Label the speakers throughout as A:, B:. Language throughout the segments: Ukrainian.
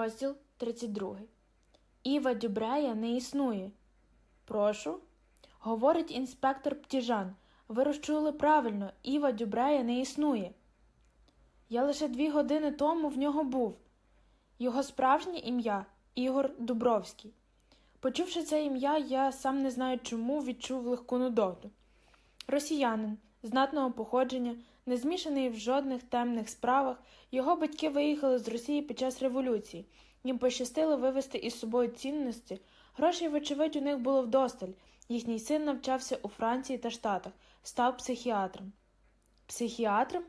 A: Розділ 32. Іва Дюбрея не існує. Прошу. Говорить інспектор Птіжан. Ви розчули правильно, Іва Дюбрея не існує. Я лише дві години тому в нього був. Його справжнє ім'я Ігор Дубровський. Почувши це ім'я, я сам не знаю чому відчув легку нудоту. Росіянин, знатного походження, не змішаний в жодних темних справах, його батьки виїхали з Росії під час революції. Їм пощастило вивезти із собою цінності. Грошей, вочевидь, у них було вдосталь. Їхній син навчався у Франції та Штатах, став психіатром. Психіатром?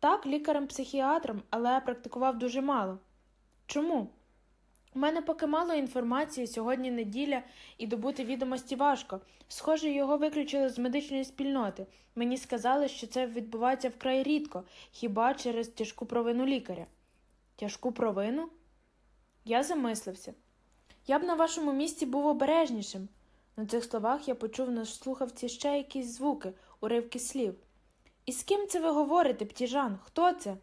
A: Так, лікарем-психіатром, але практикував дуже мало. Чому? У мене поки мало інформації, сьогодні неділя і добути відомості важко. Схоже, його виключили з медичної спільноти. Мені сказали, що це відбувається вкрай рідко, хіба через тяжку провину лікаря. Тяжку провину? Я замислився. Я б на вашому місці був обережнішим. На цих словах я почув на слухавці ще якісь звуки, уривки слів. І з ким це ви говорите, Птіжан? Хто це?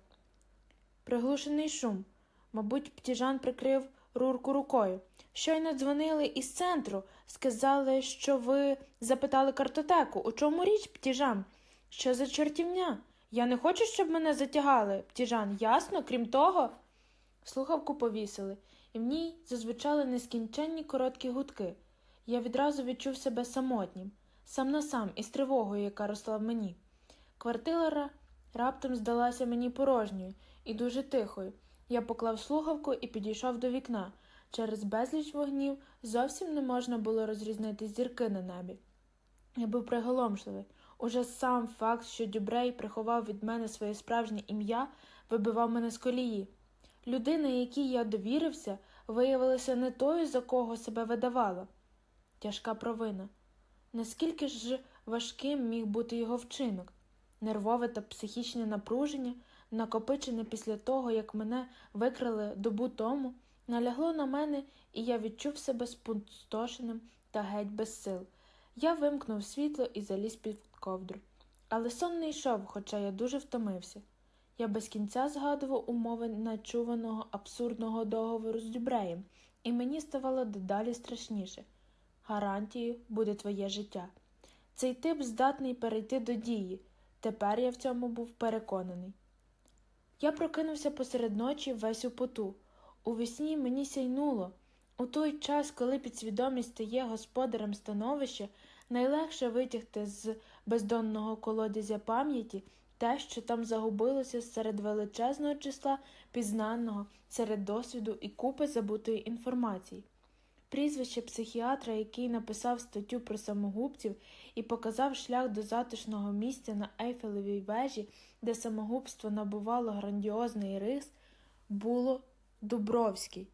A: Приглушений шум. Мабуть, Птіжан прикрив рурку рукою. Щойно дзвонили із центру, сказали, що ви запитали картотеку. У чому річ, Птіжан? Що за чортівня? Я не хочу, щоб мене затягали, Птіжан, ясно, крім того. Слухавку повісили, і в ній зазвучали нескінченні короткі гудки. Я відразу відчув себе самотнім, сам на сам із тривогою, яка росла в мені. Квартира раптом здалася мені порожньою і дуже тихою. Я поклав слухавку і підійшов до вікна. Через безліч вогнів зовсім не можна було розрізнити зірки на небі. Я був приголомшливий. Уже сам факт, що Дюбрей приховав від мене своє справжнє ім'я, вибивав мене з колії. Людина, якій я довірився, виявилася не тою, за кого себе видавала. Тяжка провина. Наскільки ж важким міг бути його вчинок? Нервове та психічне напруження, накопичене після того, як мене викрали добу тому, налягло на мене, і я відчув себе спустошеним та геть без сил. Я вимкнув світло і заліз під ковдру. Але сон не йшов, хоча я дуже втомився. Я без кінця згадував умови начуваного абсурдного договору з Дюбреєм, і мені ставало дедалі страшніше. Гарантією буде твоє життя. Цей тип здатний перейти до дії. Тепер я в цьому був переконаний. Я прокинувся посеред ночі весь у поту. У вісні мені сяйнуло. У той час, коли підсвідомість стає господарем становища, найлегше витягти з бездонного колодязя пам'яті те, що там загубилося серед величезного числа пізнаного, серед досвіду і купи забутої інформації. Прізвище психіатра, який написав статтю про самогубців і показав шлях до затишного місця на Ейфелевій вежі, де самогубство набувало грандіозний рис, було Дубровський.